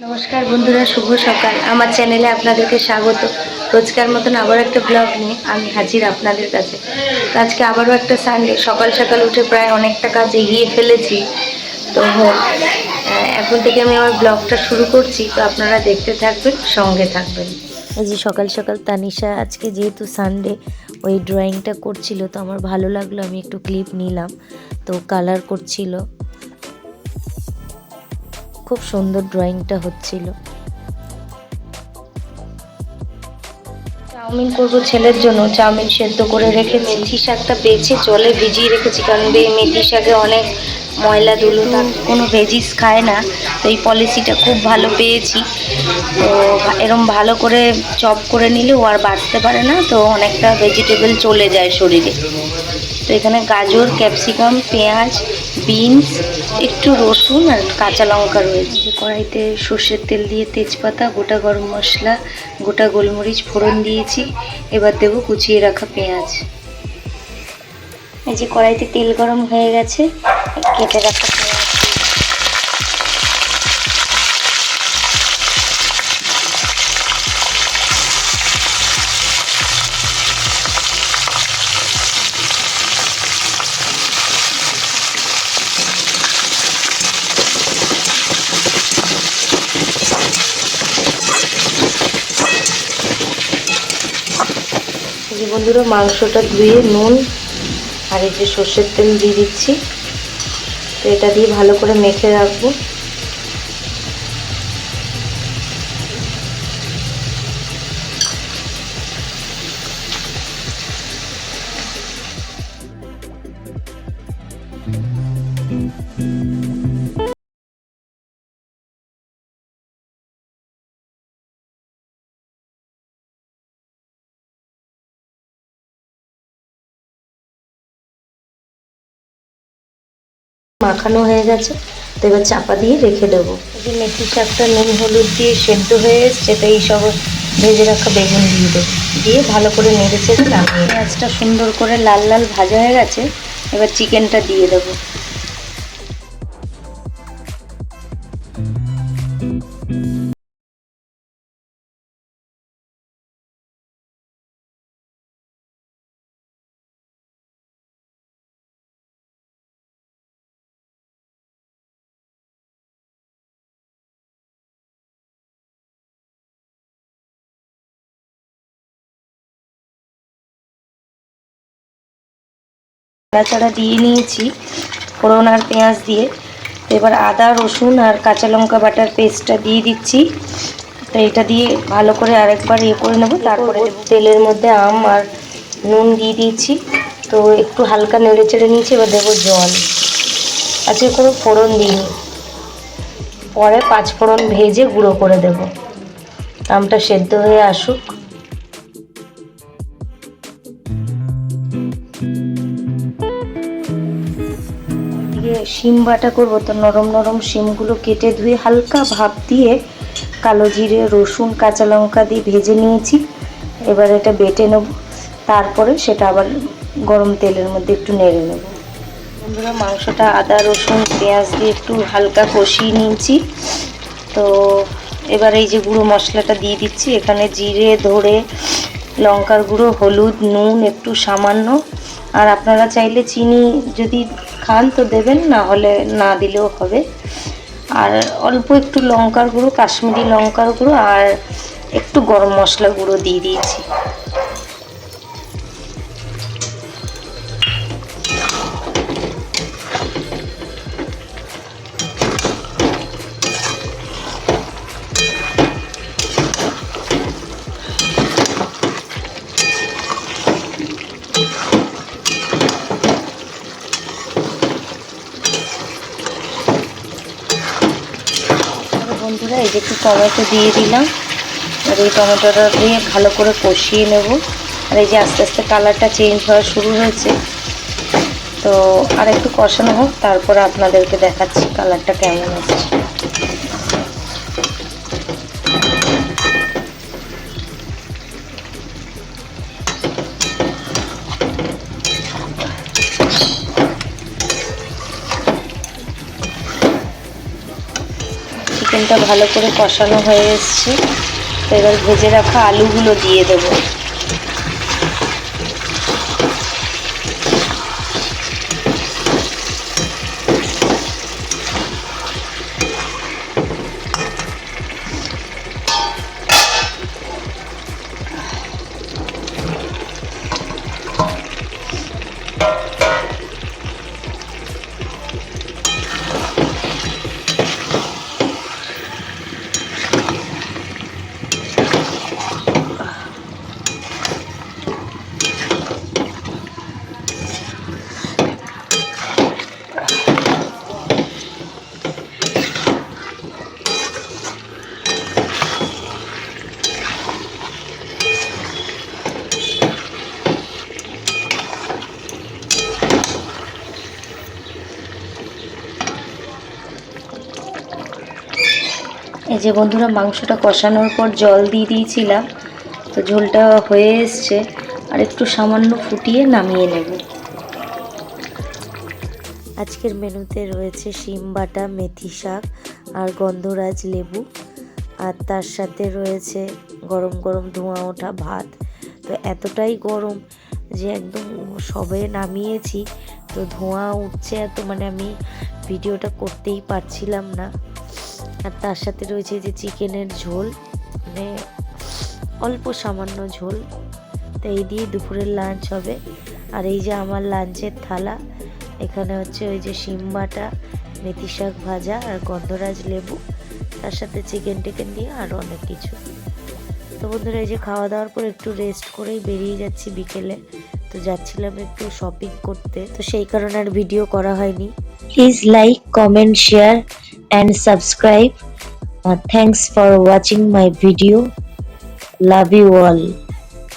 নমস্কার বন্ধুরা, শুভ সকাল। আমার চ্যানেলে আপনাদেরকে স্বাগত। রোজকার মতন আবার একটা ব্লগ নিয়ে আমি হাজির আপনাদের কাছে। তো আজকে আবারও একটা সানডে সকাল সকাল উঠে প্রায় অনেকটা কাজ এগিয়ে ফেলেছি। তো এখন থেকে আমি আমার ব্লগটা শুরু করছি। তো আপনারা দেখতে থাকবেন, সঙ্গে থাকবেন। এই যে সকাল সকাল তানিশা আজকে যেহেতু সানডে ওই ড্রয়িংটা করছিল, তো আমার ভালো লাগল, আমি একটু ক্লিপ নিলাম। তো কালার করছিল। খুব সুন্দর ড্রয়িংটা হচ্ছিল। চাউমিন করব ছেলের জন্য। চাউমিন সেদ্ধ করে রেখে মেথি শাকটা বেছে জলে ভিজিয়ে রেখেছি, কারণ এই মেথি শাকে অনেক ময়লা ধুলো কোনো ভেজিস খায় না। তো এই পলিসিটা খুব ভালো পেয়েছি। তো এরম ভালো করে চপ করে নিলে ও আর বাড়তে পারে না, তো অনেকটা ভেজিটেবল চলে যায় শরীরে। তো এখানে গাজর ক্যাপসিকাম পেঁয়াজ বিনস, একটু রসুন আর কাঁচা লঙ্কা রয়েছে। কড়াইতে সর্ষের তেল দিয়ে তেজপাতা, গোটা গরম মশলা, গোটা গোলমরিচ ফোড়ন দিয়েছি। এবার দেবো কুচিয়ে রাখা পেঁয়াজ। এই যে কড়াইতে তেল গরম হয়ে গেছে, কেটে রাখা বন্ধুরা, মাংসটা ধুয়ে নুন আর এই যে সর্ষের তেল দিয়ে দিচ্ছি। তো এটা দিয়ে ভালো করে মেখে রাখব। মাখানো হয়ে গেছে। তো এবার চাপা দিয়ে রেখে দেবো। যে মেথি শাকটা নুন, হলুদ দিয়ে সেদ্ধ হয়ে এসছে তো এইসব ভেজে রাখা বেগুন দিয়ে দেবো। দিয়ে ভালো করে নেড়েছে নামিয়ে পেঁয়াজটা সুন্দর করে লাল লাল ভাজা হয়ে গেছে, এবার চিকেনটা দিয়ে দেবো। নাড়াচাড়া দিয়ে নিয়েছি ফোড়ন আর পেঁয়াজ দিয়ে। তো এবার আদা রসুন আর কাঁচা লঙ্কা বাটার পেস্টটা দিয়ে দিচ্ছি। তো এটা দিয়ে ভালো করে আরেকবার ইয়ে করে নেব তারপরে তেলের মধ্যে আম আর নুন দিয়ে দিয়েছি। তো একটু হালকা নেড়ে চেড়ে নিয়েছি এবার দেবো জল। আজকে কোনো ফোড়ন দিইনি। পরে পাঁচ ফোড়ন ভেজে গুঁড়ো করে দেব। আমটা সেদ্ধ হয়ে আসুক। শিম বাটা করব তো নরম নরম শিমগুলো কেটে ধুয়ে হালকা ভাপ দিয়ে কালো জিরে, রসুন, কাঁচা লঙ্কা দিয়ে ভেজে নিয়েছি। এবার এটা বেটে নেব। তারপরে সেটা আবার গরম তেলের মধ্যে একটু নেড়ে নেব। বন্ধুরা, মাংসটা আদা, রসুন, পেঁয়াজ দিয়ে একটু হালকা কষিয়ে নিয়েছি। তো এবার এই যে গুঁড়ো মশলাটা দিয়ে দিচ্ছি। এখানে জিরে, ধরে, লঙ্কার গুঁড়ো, হলুদ, নুন একটু সামান্য। আর আপনারা চাইলে চিনি যদি খান তো দেবেন, না হলে না দিলেও হবে। আর অল্প একটু লঙ্কার গুঁড়ো, কাশ্মীরি লঙ্কার গুঁড়ো আর একটু গরম মশলা গুঁড়ো দিয়ে দিয়েছি। বন্ধুরা, এই যে একটু টমেটো দিয়ে দিলাম। আর এই টমেটোটা দিয়ে ভালো করে কষিয়ে নেব। আর এই যে আস্তে আস্তে কালারটা চেঞ্জ হওয়া শুরু হয়েছে। তো আর একটু কষানো হোক, তারপরে আপনাদেরকে দেখাচ্ছি কালারটা কেমন আছে চিকেনটা ভালো করে কষানো হয়ে এসছে। তো এবার ভেজে রাখা আলুগুলো দিয়ে দেবো। এই যে বন্ধুরা, মাংসটা কষানোর পর জল দিয়ে দিয়েছিলাম, তো ঝোলটা হয়ে এসছে। আর একটু সামান্য ফুটিয়ে নামিয়ে নেব। আজকের মেনুতে রয়েছে শিম বাটা, মেথি শাক আর গন্ধরাজ লেবু। আর তার সাথে রয়েছে গরম গরম ধোঁয়া ওঠা ভাত। তো এতটাই গরম যে একদম সবে নামিয়েছি, তো ধোঁয়া উঠছে এত মানে আমি ভিডিওটা করতেই পারছিলাম না। আর তার সাথে রয়েছে যে চিকেনের ঝোল মানে অল্প সামান্য ঝোল। তো এই দিয়ে দুপুরের লাঞ্চ হবে। আর এই যে আমার লাঞ্চের থালা, এখানে হচ্ছে ওই যে শিম বাটা, মেথি শাক ভাজা আর গন্ধরাজ লেবু, তার সাথে চিকেন টিকেন দিয়ে আরও অনেক কিছু। তো বন্ধুরা, এই যে খাওয়া দাওয়ার পর একটু রেস্ট করেই বেরিয়ে যাচ্ছি বিকেলে। তো যাচ্ছিলাম একটু শপিং করতে। তো সেই কারণে আর ভিডিও করা হয়নি। Please like comment share and subscribe. Uh, thanks for watching my video. Love you all.